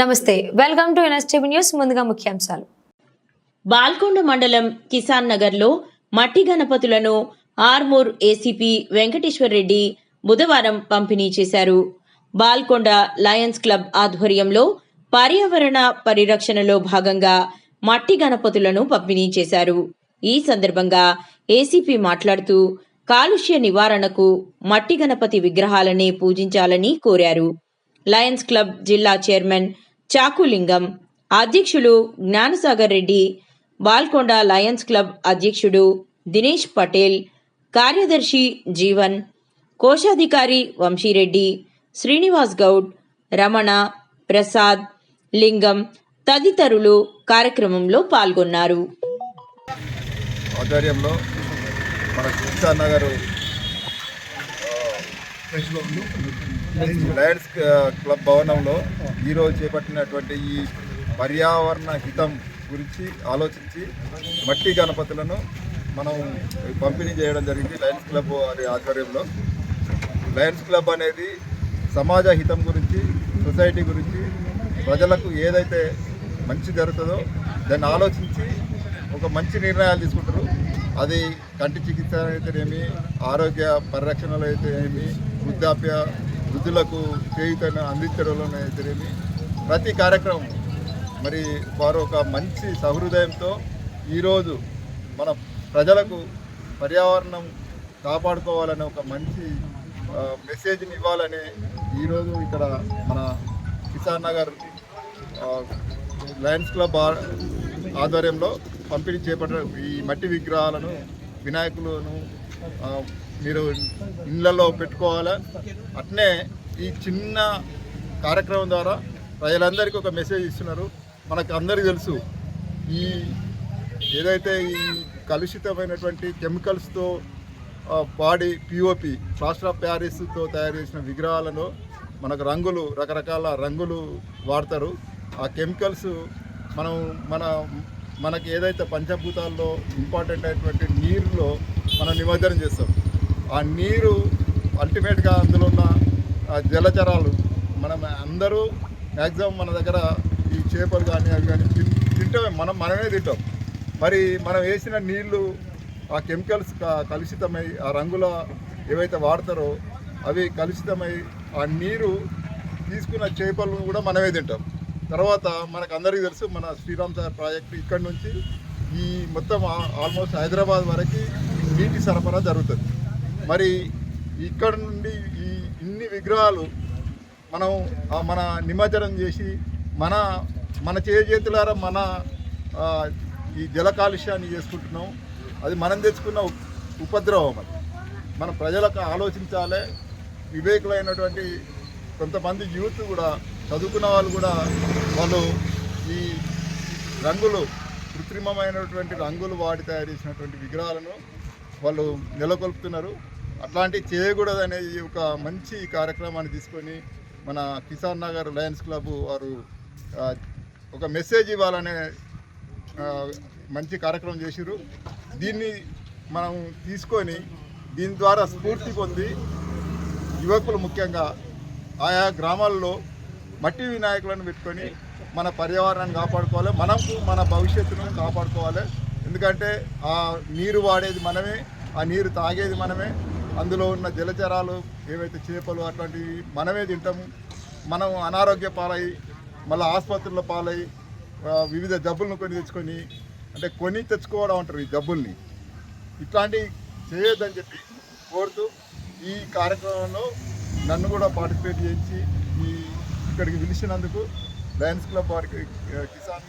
నమస్తే welcome to NSTV news ముందుగా ముఖ్యాంశాలు. బాల్కొండ మండలం కిసాన్ నగర్లో మట్టి గణపతులను ఆర్మూర్ ఏసీపీ వెంకటేశ్వర్ రెడ్డి బుధవారం పంపిణీ చేశారు. బాల్కొండ లయన్స్ క్లబ్ ఆధ్వర్యంలో పర్యావరణ పరిరక్షణలో భాగంగా మట్టి గణపతులను పంపిణీ చేశారు. ఈ సందర్భంగా ఏసీపీ మాట్లాడుతూ కాలుష్య నివారణకు మట్టి గణపతి విగ్రహాలనే పూజించాలని కోరారు. లయన్స్ క్లబ్ జిల్లా చైర్మన్ చాకులింగం అధ్యక్షులు జ్ఞానసాగర్ రెడ్డి బాల్కొండ లయన్స్ క్లబ్ అధ్యక్షుడు దినేష్ పటేల్ కార్యదర్శి జీవన్ కోశాధికారి వంశీరెడ్డి శ్రీనివాస్ గౌడ్ రమణ ప్రసాద్ లింగం తదితరులు కార్యక్రమంలో పాల్గొన్నారు. ఆధ్వర్యంలో మన కృష్ణానగర్ లయన్స్ క్లబ్ uh, భవనంలో ఈరోజు చేపట్టినటువంటి ఈ పర్యావరణ హితం గురించి ఆలోచించి మట్టి గణపతులను మనం పంపిణీ చేయడం జరిగింది లయన్స్ క్లబ్ వారి ఆధ్వర్యంలో. లయన్స్ క్లబ్ అనేది సమాజ హితం గురించి సొసైటీ గురించి ప్రజలకు ఏదైతే మంచి జరుగుతుందో దాన్ని ఆలోచించి ఒక మంచి నిర్ణయాలు తీసుకుంటారు. అది కంటి చికిత్స అయితేనేమి ఆరోగ్య పరిరక్షణలో అయితేనేమి వృద్ధాప్య వృద్ధులకు చేయుతను అందించడంలో అయితేనేమి ప్రతి కార్యక్రమం మరి వారు ఒక మంచి సహృదయంతో ఈరోజు మన ప్రజలకు పర్యావరణం కాపాడుకోవాలనే ఒక మంచి మెసేజ్ని ఇవ్వాలని ఈరోజు ఇక్కడ మన కిసాన్ నగర్ లయన్స్ క్లబ్ ఆధ్వర్యంలో పంపిణీ చేపట్టిన ఈ మట్టి విగ్రహాలను వినాయకులను మీరు ఇళ్ళల్లో పెట్టుకోవాలి? అట్నే ఈ చిన్న కార్యక్రమం ద్వారా ప్రజలందరికీ ఒక మెసేజ్ ఇస్తున్నారు. మనకు అందరికీ తెలుసు ఈ ఏదైతే ఈ కలుషితమైనటువంటి కెమికల్స్తో బాడీ పిఓపి ప్లాస్టర్ ఆఫ్ ప్యారిస్తో తయారు చేసిన విగ్రహాలను మనకు రంగులు రకరకాల రంగులు వాడతారు. ఆ కెమికల్స్ మనం మన మనకి ఏదైతే పంచభూతాల్లో ఇంపార్టెంట్ అయినటువంటి నీరులో మనం నిమజ్జనం చేస్తాం. ఆ నీరు అల్టిమేట్గా అందులో ఉన్న జలచరాలు మనం అందరూ మ్యాక్సిమం మన దగ్గర ఈ చేపలు కానీ అవి కానీ తింటామే. మనం మనమే తింటాం. మరి మనం వేసిన నీళ్ళు ఆ కెమికల్స్ కలుషితమై ఆ రంగుల ఏవైతే వాడతారో అవి కలుషితమై ఆ నీరు తీసుకున్న చేపలను కూడా మనమే తింటాం. తర్వాత మనకు అందరికీ తెలుసు మన శ్రీరామ్ సార్ ప్రాజెక్టు ఇక్కడ నుంచి ఈ మొత్తం ఆల్మోస్ట్ హైదరాబాద్ వరకు నీటి సరఫరా జరుగుతుంది. మరి ఇక్కడ నుండి ఈ ఇన్ని విగ్రహాలు మనం మన నిమజ్జనం చేసి మన మన చేతులారా మన ఈ జల కాలుష్యాన్ని చేసుకుంటున్నాం. అది మనం తెచ్చుకున్న ఉపద్రవం అది. మన ప్రజలకు ఆలోచించాలి. వివేకులైనటువంటి కొంతమంది యూత్ కూడా చదువుకున్న వాళ్ళు కూడా వాళ్ళు ఈ రంగులు కృత్రిమమైనటువంటి రంగులు వాడి తయారు చేసినటువంటి విగ్రహాలను వాళ్ళు నెలకొల్పుతున్నారు. అట్లాంటివి చేయకూడదు అనేది ఒక మంచి కార్యక్రమాన్ని తీసుకొని మన కిసాన్ నగర్ లయన్స్ క్లబ్ వారు ఒక మెసేజ్ ఇవ్వాలనే మంచి కార్యక్రమం చేసిరు దీన్ని మనం తీసుకొని దీని ద్వారా స్ఫూర్తి పొంది యువకులు ముఖ్యంగా ఆయా గ్రామాల్లో మట్టి వినాయకులను పెట్టుకొని మన పర్యావరణాన్ని కాపాడుకోవాలి. మనకు మన భవిష్యత్తును కాపాడుకోవాలి. ఎందుకంటే ఆ నీరు వాడేది మనమే ఆ నీరు తాగేది మనమే. అందులో ఉన్న జలచరాలు ఏవైతే చేపలు అట్లాంటివి మనమే తింటాము. మనం అనారోగ్య పాలై మళ్ళీ ఆసుపత్రుల పాలై వివిధ జబ్బులను కొని తెచ్చుకొని అంటే కొని తెచ్చుకోవడం అంటారు ఈ జబ్బుల్ని. ఇట్లాంటివి చేయొద్దని చెప్పి కోరుతూ ఈ కార్యక్రమంలో నన్ను కూడా పార్టిసిపేట్ చేయించి ఇక్కడికి పిలిచినందుకు లయన్స్ క్లబ్ వారికి కిసాన్